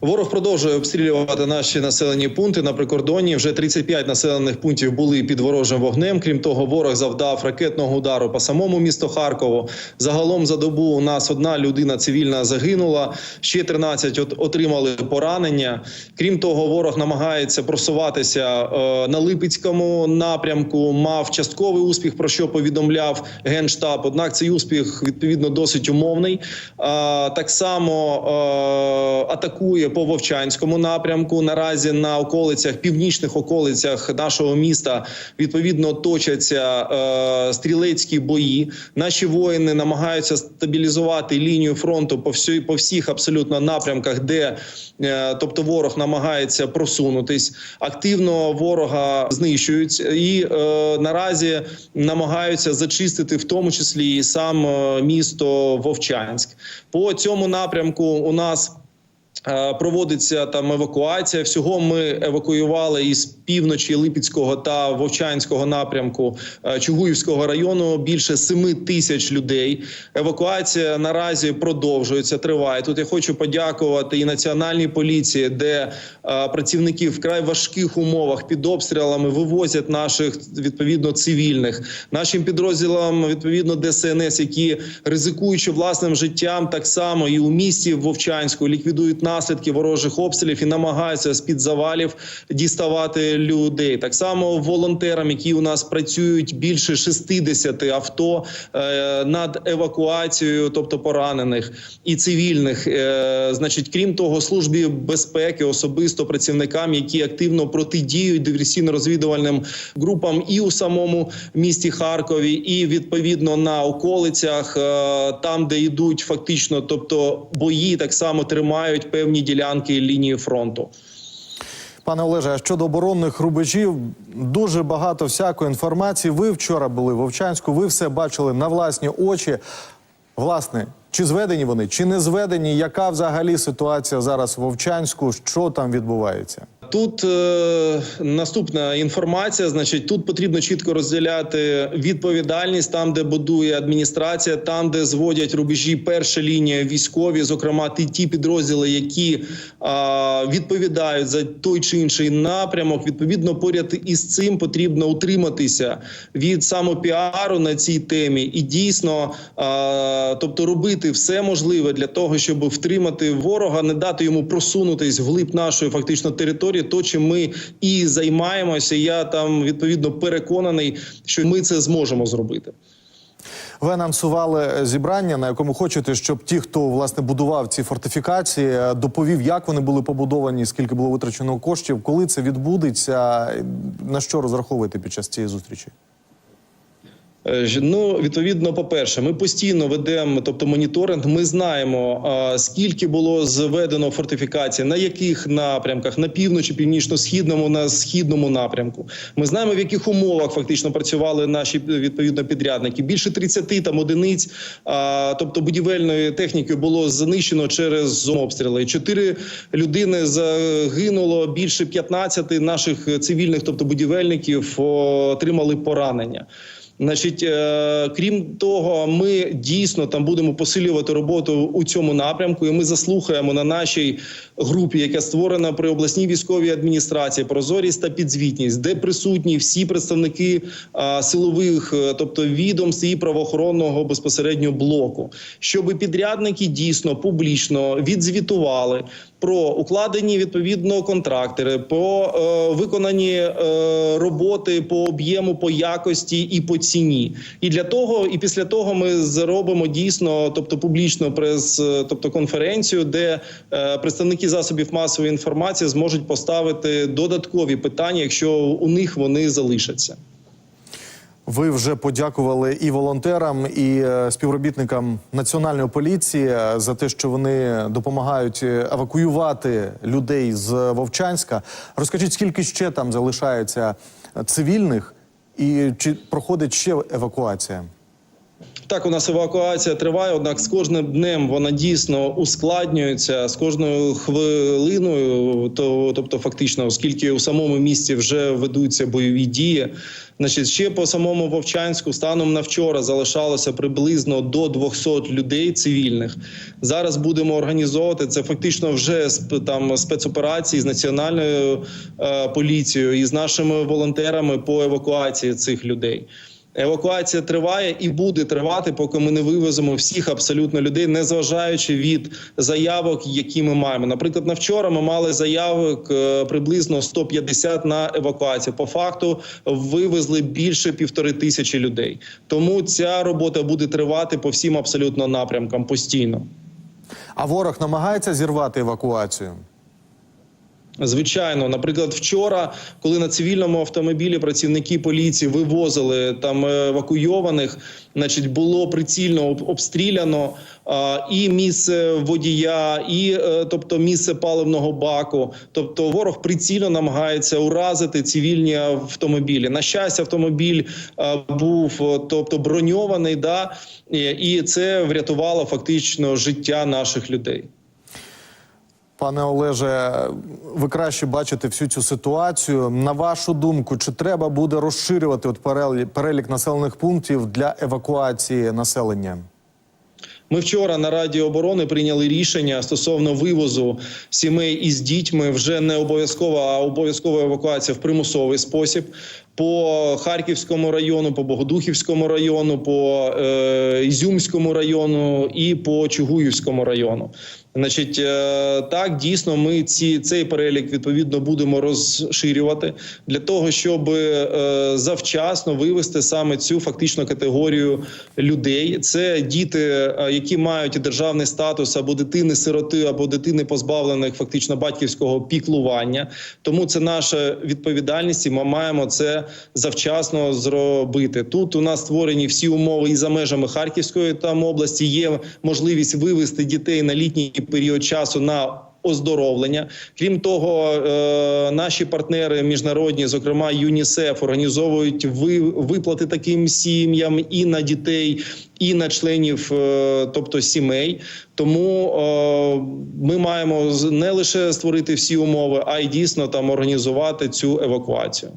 Ворог продовжує обстрілювати наші населені пункти на прикордонні. Вже 35 населених пунктів були під ворожим вогнем. Крім того, ворог завдав ракетного удару по самому місту Харкову. Загалом за добу у нас одна людина цивільна загинула, ще 13 от- отримали поранення. Крім того, ворог намагається просуватися е, на Липецькому напрямку. Мав частковий успіх, про що повідомляв генштаб. Однак цей успіх відповідно досить умовний. Так само е, по Вовчанському напрямку. Наразі на околицях, північних околицях нашого міста відповідно точаться е, стрілецькі бої. Наші воїни намагаються стабілізувати лінію фронту по всій по всіх абсолютно напрямках, де е, тобто ворог намагається просунутись. Активно ворога знищують і е, наразі намагаються зачистити в тому числі і сам е, місто Вовчанськ. По цьому напрямку у нас. Е, Проводиться там евакуація. Всього ми евакуювали із півночі Липецького та Вовчанського напрямку е, Чугуївського району більше 7 тисяч людей. Евакуація наразі продовжується. Триває тут. Я хочу подякувати і національній поліції, де е, працівники в вкрай важких умовах під обстрілами вивозять наших відповідно цивільних, нашим підрозділам відповідно ДСНС, які ризикуючи власним життям, так само і у місті Вовчанську ліквідують наслідки ворожих обстрілів і намагаються з під завалів діставати людей. Так само волонтерам, які у нас працюють більше 60 авто е, над евакуацією, тобто поранених і цивільних. Е, значить, крім того, службі безпеки, особисто працівникам, які активно протидіють диверсійно-розвідувальним групам і у самому місті Харкові, і відповідно на околицях, е, там де йдуть фактично, тобто бої, так само тримають певні ділянки лінії фронту. Пане Олеже, а щодо оборонних рубежів, дуже багато всякої інформації. Ви вчора були в Вовчанську, ви все бачили на власні очі. Власне, чи зведені вони, чи не зведені? Яка взагалі ситуація зараз в Вовчанську? Що там відбувається? Тут е, наступна інформація. Значить, тут потрібно чітко розділяти відповідальність там, де будує адміністрація, там, де зводять рубежі перша лінія військові, зокрема ті, ті підрозділи, які е, відповідають за той чи інший напрямок. Відповідно, поряд із цим потрібно утриматися від самопіару на цій темі і дійсно, е, тобто, робити все можливе для того, щоб втримати ворога, не дати йому просунутись вглиб нашої фактично території, то чим ми і займаємося. Я там відповідно переконаний, що ми це зможемо зробити. Ви анонсували зібрання, на якому хочете, щоб ті, хто власне будував ці фортифікації, е, доповів, як вони були побудовані, скільки було витрачено коштів, коли це відбудеться, на що розраховуєте під час цієї зустрічі? Е, Ну, відповідно, по-перше, ми постійно ведемо, тобто моніторинг. Ми знаємо, скільки було зведено фортифікацій, на яких напрямках, на півночі, північно-східному, на східному напрямку. Ми знаємо, в яких умовах фактично працювали наші відповідно підрядники. Більше 30 там одиниць, тобто будівельної техніки, було знищено через обстріли. Чотири людини загинуло. Більше 15 наших цивільних, тобто будівельників, отримали поранення. Значить, е, крім того, ми дійсно там будемо посилювати роботу у цьому напрямку. І ми заслухаємо на нашій групі, яка створена при обласній військовій адміністрації, прозорість та підзвітність, де присутні всі представники а, силових, е, тобто відомств і правоохоронного безпосередньо блоку, щоб підрядники дійсно публічно відзвітували про укладені відповідно контракти, про е, виконані е, роботи по об'єму, по якості і по ціні. І для того, і після того ми зробимо дійсно, тобто публічно прес, е, тобто конференцію, де е, представники засобів масової інформації зможуть поставити додаткові питання, якщо у них вони залишаться. Ви вже подякували і волонтерам, і е, співробітникам національної поліції е, за те, що вони допомагають е, евакуювати людей з Вовчанська. Розкажіть, скільки ще там залишається цивільних, і чи проходить ще евакуація? Так, у нас евакуація триває, однак з кожним днем вона дійсно ускладнюється з кожною хвилиною. То, тобто, фактично, оскільки у самому місті вже ведуться бойові дії. Значить, ще по самому Вовчанську станом на вчора залишалося приблизно до 200 людей цивільних. Зараз будемо організовувати це фактично вже сп- там спецоперації з національною е, поліцією і з нашими волонтерами по евакуації цих людей. Евакуація триває і буде тривати, поки ми не вивеземо всіх абсолютно людей, незважаючи від заявок, які ми маємо. Наприклад, на вчора ми мали заявок е, приблизно 150 на евакуацію. По факту вивезли більше півтори тисячі людей. Тому ця робота буде тривати по всім абсолютно напрямкам постійно. А ворог намагається зірвати евакуацію. Звичайно, наприклад, вчора, коли на цивільному автомобілі працівники поліції вивозили там е, евакуйованих, значить було прицільно обстріляно а, і місце водія, і е, тобто місце паливного баку. Тобто, ворог прицільно намагається уразити цивільні автомобілі. На щастя, автомобіль е, був е, тобто броньований, да і це врятувало фактично життя наших людей. Пане Олеже, ви краще бачите всю цю ситуацію. На вашу думку, чи треба буде розширювати от перелік, населених пунктів для евакуації населення? Ми вчора на Раді оборони прийняли рішення стосовно вивозу сімей із дітьми вже не обов'язкова, а обов'язкова евакуація в примусовий спосіб. По Харківському району, по Богодухівському району, по е, Ізюмському району і по Чугуївському району. Значить, е, так дійсно, ми ці цей перелік відповідно будемо розширювати для того, щоб е, завчасно вивести саме цю фактично категорію людей. Це діти, е, які мають державний статус або дитини-сироти, або дитини позбавлених фактично батьківського піклування. Тому це наша відповідальність. і Ми маємо це завчасно зробити. Тут у нас створені всі умови і за межами Харківської там області. Є можливість вивести дітей на літній період часу на оздоровлення. Крім того, е, наші партнери міжнародні, зокрема ЮНІСЕФ, організовують виплати таким сім'ям і на дітей, і на членів, е, тобто сімей. Тому е, ми маємо не лише створити всі умови, а й дійсно там організувати цю евакуацію.